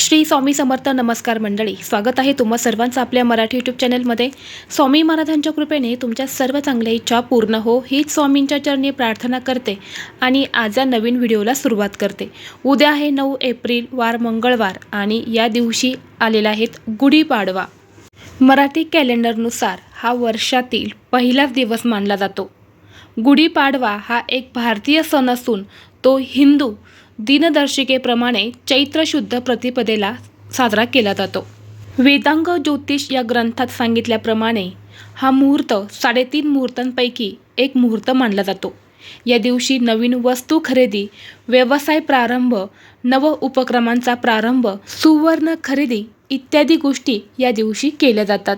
श्री स्वामी समर्थ नमस्कार मंडळी स्वागत आहे तुम्हा सर्वांचं आपल्या मराठी यूट्यूब चॅनलमध्ये स्वामी महाराजांच्या कृपेने तुमच्या सर्व चांगल्या इच्छा पूर्ण हो हीच स्वामींच्या चरणी प्रार्थना करते आणि आज या नवीन व्हिडिओला सुरुवात करते. उद्या आहे नऊ एप्रिल वार मंगळवार आणि या दिवशी आलेला आहेत गुढीपाडवा. मराठी कॅलेंडरनुसार हा वर्षातील पहिलाच दिवस मानला जातो. गुढीपाडवा हा एक भारतीय सण असून तो हिंदू दिनदर्शिकेप्रमाणे चैत्र शुद्ध प्रतिपदेला साजरा केला जातो. वेदांग ज्योतिष या ग्रंथात सांगितल्याप्रमाणे हा मुहूर्त साडेतीन मुहूर्तांपैकी एक मुहूर्त मानला जातो. या दिवशी नवीन वस्तू खरेदी व्यवसाय प्रारंभ नव उपक्रमांचा प्रारंभ सुवर्ण खरेदी इत्यादी गोष्टी या दिवशी केल्या जातात.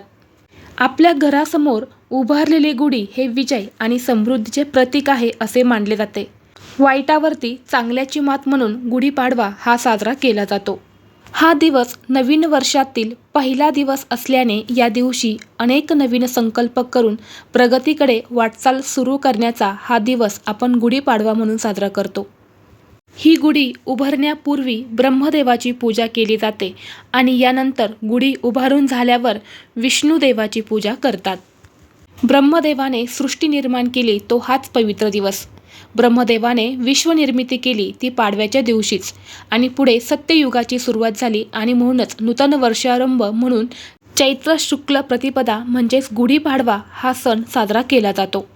आपल्या घरासमोर उभारलेले गुढी हे विजय आणि समृद्धीचे प्रतीक आहे असे मानले जाते. वाईटावरती चांगल्याची मात म्हणून गुढीपाडवा हा साजरा केला जातो. हा दिवस नवीन वर्षातील पहिला दिवस असल्याने या दिवशी अनेक नवीन संकल्प करून प्रगतीकडे वाटचाल सुरू करण्याचा हा दिवस आपण गुढीपाडवा म्हणून साजरा करतो. ही गुढी उभारण्यापूर्वी ब्रह्मदेवाची पूजा केली जाते आणि यानंतर गुढी उभारून झाल्यावर विष्णुदेवाची पूजा करतात. ब्रह्मदेवाने सृष्टी निर्माण केली तो हाच पवित्र दिवस. ब्रह्मदेवाने विश्वनिर्मिती केली ती पाडव्याच्या दिवशीच. आणि पुढे सत्ययुगाची सुरुवात झाली आणि म्हणूनच नूतन वर्षारंभ म्हणून चैत्र शुक्ल प्रतिपदा म्हणजेच गुढीपाडवा हा सण साजरा केला जातो.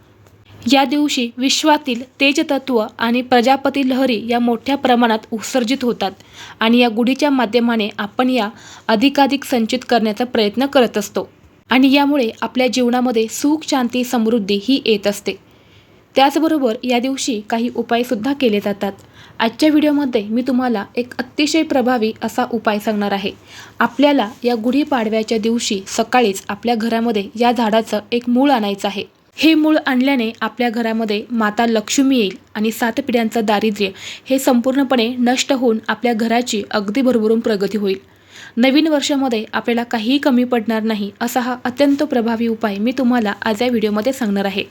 या दिवशी विश्वातील तेजतत्व आणि प्रजापती लहरी या मोठ्या प्रमाणात उत्सर्जित होतात आणि या गुढीच्या माध्यमाने आपण या अधिकाधिक संचित करण्याचा प्रयत्न करत असतो. आणि यामुळे आपल्या जीवनामध्ये सुख शांती समृद्धी ही येत असते. त्याचबरोबर या दिवशी काही उपायसुद्धा केले जातात. आजच्या व्हिडिओमध्ये मी तुम्हाला एक अतिशय प्रभावी असा उपाय सांगणार आहे. आपल्याला या गुढीपाडव्याच्या दिवशी सकाळीच आपल्या घरामध्ये या झाडाचं एक मूळ आणायचं आहे. हे मूळ आणल्याने आपल्या घरामध्ये माता लक्ष्मी येईल आणि सात पिढ्यांचं दारिद्र्य हे संपूर्णपणे नष्ट होऊन आपल्या घराची अगदी भरभरून प्रगती होईल. नवीन वर्षामध्ये आपल्याला काहीही कमी पडणार नाही असा हा अत्यंत प्रभावी उपाय मी तुम्हाला आज या व्हिडिओमध्ये सांगणार आहे.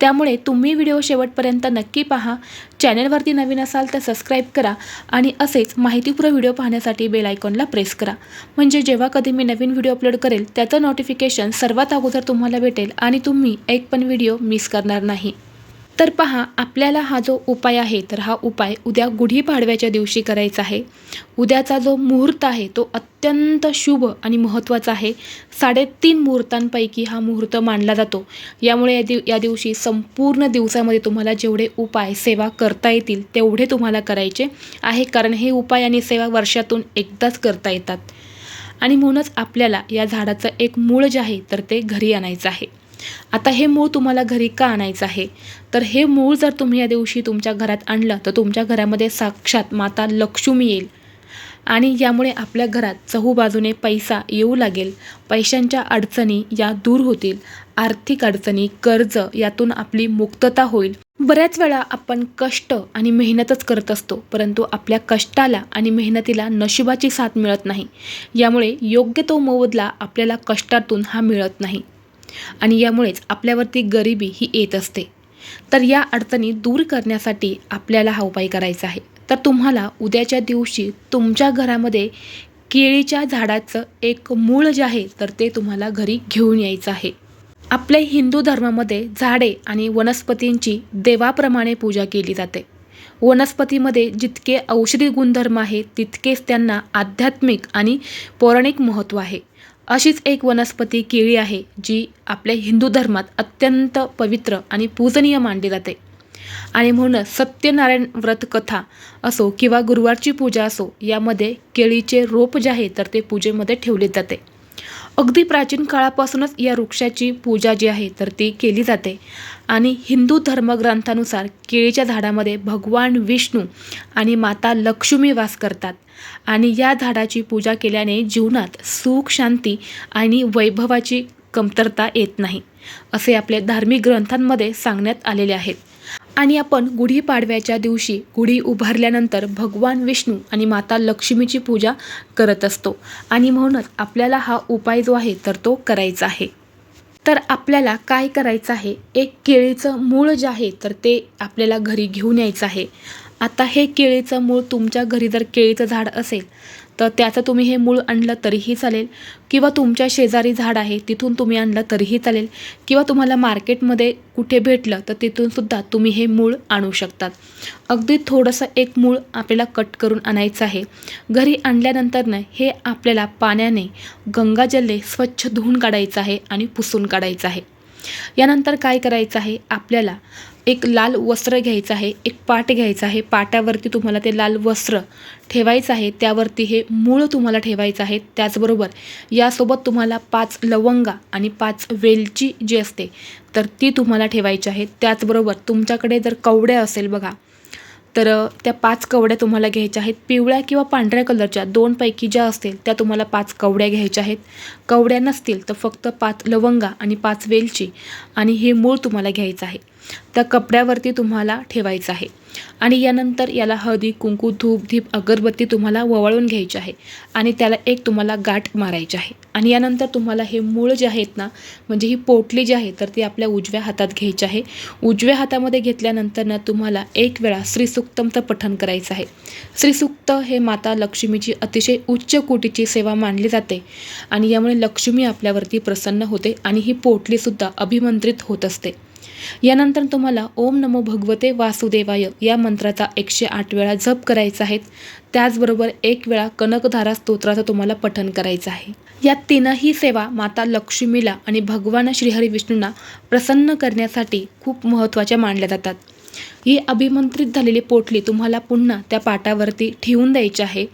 त्यामुळे तुम्ही व्हिडिओ शेवटपर्यंत नक्की पहा. चॅनलवरती नवीन असाल तर सबस्क्राईब करा आणि असेच माहितीपूर्ण व्हिडिओ पाहण्यासाठी बेल आयकॉनला प्रेस करा. म्हणजे जेव्हा कधी मी नवीन व्हिडिओ अपलोड करेल त्याचं नोटिफिकेशन सर्वात अगोदर तुम्हाला भेटेल आणि तुम्ही एक पण व्हिडिओ मिस करणार नाही. तर पहा आपल्याला हा जो उपाय आहे तर हा उपाय उद्या गुढीपाडव्याच्या दिवशी करायचा आहे. उद्याचा जो मुहूर्त आहे तो अत्यंत शुभ आणि महत्त्वाचा आहे. साडेतीन मुहूर्तांपैकी हा मुहूर्त मानला जातो. यामुळे या दिव या दिवशी संपूर्ण दिवसामध्ये तुम्हाला जेवढे उपाय सेवा करता येतील तेवढे तुम्हाला करायचे आहे. कारण हे उपाय आणि सेवा वर्षातून एकदाच करता येतात. आणि म्हणूनच आपल्याला या झाडाचं एक मूळ जे आहे तर ते घरी आणायचं आहे. आता हे मूळ तुम्हाला घरी का आणायचं आहे? तर हे मूळ जर तुम्ही या दिवशी तुमच्या घरात आणलं तर तुमच्या घरामध्ये साक्षात माता लक्ष्मी येईल. आणि यामुळे आपल्या घरात चहूबाजूने पैसा येऊ लागेल. पैशांच्या अडचणी या दूर होतील. आर्थिक अडचणी कर्ज यातून आपली मुक्तता होईल. बऱ्याच वेळा आपण कष्ट आणि मेहनतच करत असतो परंतु आपल्या कष्टाला आणि मेहनतीला नशिबाची साथ मिळत नाही. यामुळे योग्य तो मोबदला आपल्याला कष्टातून हा मिळत नाही. आणि यामुळेच आपल्यावरती गरिबी ही येत असते. तर या अडचणी दूर करण्यासाठी आपल्याला हा उपाय करायचा आहे. तर तुम्हाला उद्याच्या दिवशी तुमच्या घरामध्ये केळीच्या झाडाचं एक मूळ जे आहे तर ते तुम्हाला घरी घेऊन यायचं आहे. आपल्या हिंदू धर्मामध्ये झाडे आणि वनस्पतींची देवाप्रमाणे पूजा केली जाते. वनस्पतीमध्ये जितके औषधी गुणधर्म आहे तितकेच त्यांना आध्यात्मिक आणि पौराणिक महत्त्व आहे. अशीच एक वनस्पती केळी आहे जी आपल्या हिंदू धर्मात अत्यंत पवित्र आणि पूजनीय मानली जाते. आणि म्हणूनच सत्यनारायण व्रत कथा असो किंवा गुरुवारची पूजा असो यामध्ये केळीचे रोप जे आहे तर ते पूजेमध्ये ठेवले जाते. अगदी प्राचीन काळापासूनच या वृक्षाची पूजा जी आहे तर ती केली जाते. आणि हिंदू धर्मग्रंथानुसार केळीच्या झाडामध्ये भगवान विष्णू आणि माता लक्ष्मी वास करतात. आणि या झाडाची पूजा केल्याने जीवनात सुख शांती आणि वैभवाची कमतरता येत नाही असे आपले धार्मिक ग्रंथांमध्ये सांगण्यात आलेले आहेत. आणि आपण गुढीपाडव्याच्या दिवशी गुढी उभारल्यानंतर भगवान विष्णू आणि माता लक्ष्मीची पूजा करत असतो. आणि म्हणूनच आपल्याला हा उपाय जो आहे तर तो करायचा आहे. तर आपल्याला काय करायचं आहे? एक केळीचं मूळ जे आहे तर ते आपल्याला घरी घेऊन यायचं आहे. आता हे केळीचं मूळ तुमच्या घरी जर केळीचं झाड असेल तर त्याचं तुम्ही हे मूळ आणलं तरीही चालेल. किंवा तुमच्या शेजारी झाड आहे तिथून तुम्ही आणलं तरीही चालेल. किंवा तुम्हाला मार्केटमध्ये कुठे भेटलं तर तिथूनसुद्धा तुम्ही हे मूळ आणू शकतात. अगदी थोडंसं एक मूळ आपल्याला कट करून आणायचं आहे. घरी आणल्यानंतरनं हे आपल्याला पाण्याने गंगाजलने स्वच्छ धुवून काढायचं आहे आणि पुसून काढायचं आहे. यानंतर काय करायचं आहे? आपल्याला एक लाल वस्त्र घ्यायचं आहे एक पाट घ्यायचं आहे. पाटावरती तुम्हाला ते लाल वस्त्र ठेवायचं आहे. त्यावरती हे मूळ तुम्हाला ठेवायचं आहे. त्याचबरोबर यासोबत तुम्हाला पाच लवंगा आणि पाच वेलची जी असते तर ती तुम्हाला ठेवायची आहे. त्याचबरोबर तुमच्याकडे जर कवड्या असेल बघा तर त्या पाच कवड्या तुम्हाला घ्यायच्या आहेत. पिवळ्या किंवा पांढऱ्या कलरच्या दोनपैकी ज्या असतील त्या तुम्हाला पाच कवड्या घ्यायच्या आहेत. कवड्या नसतील तर फक्त पाच लवंगा आणि पाच वेलची आणि हे मूळ तुम्हाला घ्यायचं आहे. त्या कपड्यावरती तुम्हाला ठेवायचं आहे. आणि यानंतर याला हळदी कुंकू धूप धीप अगरबत्ती तुम्हाला ववाळून घ्यायची आहे आणि त्याला एक तुम्हाला गाठ मारायची आहे. आणि यानंतर तुम्हाला हे मूळ जे आहेत ना म्हणजे ही पोटली जी आहे तर ती आपल्या उजव्या हातात घ्यायची आहे. उजव्या हातामध्ये घेतल्यानंतर ना तुम्हाला एक वेळा श्रीसुक्तमचं पठण करायचं आहे. श्रीसुक्त हे माता लक्ष्मीची अतिशय उच्च कोटीची सेवा मानली जाते आणि यामुळे लक्ष्मी आपल्यावरती प्रसन्न होते आणि ही पोटलीसुद्धा अभिमंत्रित होत असते. यानंतर तुम्हाला ओम नमो भगवते वासुदेवाय या मंत्राचा एकशे आठ वेळा जप करायचा आहे. त्याचबरोबर एक वेळा कनकधारा स्तोत्राचं तुम्हाला पठन करायचं आहे. या तीनही सेवा माता लक्ष्मीला आणि भगवान श्रीहरी विष्णूंना प्रसन्न करण्यासाठी खूप महत्त्वाच्या मानल्या जातात. ही अभिमंत्रित झालेली पोटली तुम्हाला पुन्हा त्या पाटावरती ठेवून द्यायची आहे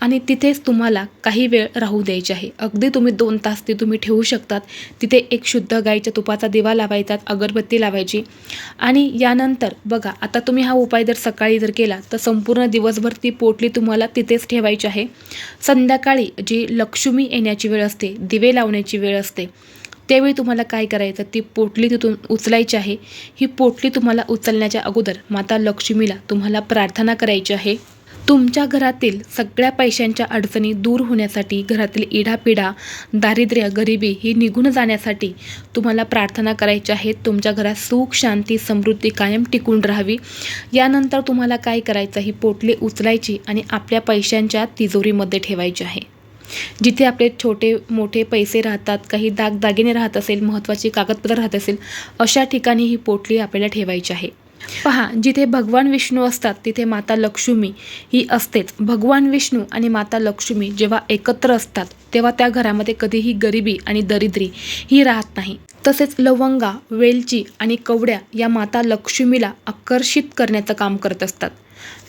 आणि तिथेच तुम्हाला काही वेळ राहू द्यायची आहे. अगदी तुम्ही दोन तास ती तुम्ही ठेवू शकतात. तिथे एक शुद्ध गाईच्या तुपाचा दिवा लावायचा अगरबत्ती लावायची. आणि यानंतर बघा आता तुम्ही हा उपाय जर सकाळी जर केला तर संपूर्ण दिवसभर ती पोटली तुम्हाला तिथेच ठेवायची आहे. संध्याकाळी जी लक्ष्मी येण्याची वेळ असते दिवे लावण्याची वेळ असते त्यावेळी तुम्हाला काय करायचं? ती पोटली तिथून उचलायची आहे. ही पोटली तुम्हाला उचलण्याच्या अगोदर माता लक्ष्मीला तुम्हाला प्रार्थना करायची आहे. तुमच्या घरातील सगळ्या पैशांच्या अडचणी दूर होण्यासाठी घरातील इडापिडा दारिद्र्य गरिबी ही निघून जाण्यासाठी तुम्हाला प्रार्थना करायची आहे. तुमच्या घरात सुख शांती समृद्धी कायम टिकून राहावी. यानंतर तुम्हाला काय करायचं? ही पोटली उचलायची आणि आपल्या पैशांच्या तिजोरीमध्ये ठेवायची आहे. जिथे आपले छोटे मोठे पैसे राहतात काही दागदागिने राहत असेल महत्त्वाची कागदपत्र राहत असेल अशा ठिकाणी ही पोटली आपल्याला ठेवायची आहे. पहा जिथे भगवान विष्णू असतात तिथे माता लक्ष्मी ही असतेच. भगवान विष्णू आणि माता लक्ष्मी जेव्हा एकत्र असतात तेव्हा त्या घरामध्ये कधीही गरिबी आणि दरिद्री ही राहत नाही. तसेच लवंगा वेलची आणि कवड्या या माता लक्ष्मीला आकर्षित करण्याचं काम करत असतात.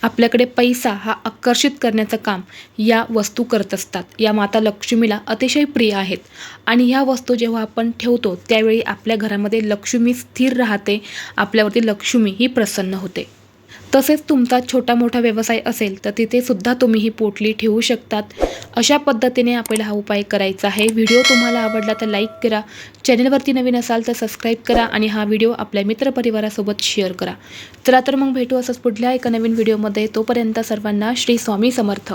आपल्याकडे पैसा हा आकर्षित करण्याचं काम या वस्तू करत असतात. या माता लक्ष्मीला अतिशय प्रिय आहेत आणि ह्या वस्तू जेव्हा आपण ठेवतो त्यावेळी आपल्या घरामध्ये लक्ष्मी स्थिर राहते आपल्यावरती लक्ष्मी ही प्रसन्न होते. तसेच तुमचा छोटा मोठा व्यवसाय असेल तर तिथे सुद्धा तुम्ही ही पोटली ठेवू शकतात. अशा पद्धतीने आपल्याला हा उपाय करायचा आहे. व्हिडिओ तुम्हाला आवडला तर लाईक करा. चॅनलवरती नवीन असाल तर सबस्क्राईब करा आणि हा व्हिडिओ आपल्या मित्रपरिवारासोबत शेअर करा. चला तर मग भेटू असंच पुढल्या एका नवीन व्हिडिओमध्ये. तोपर्यंत सर्वांना श्री स्वामी समर्थ.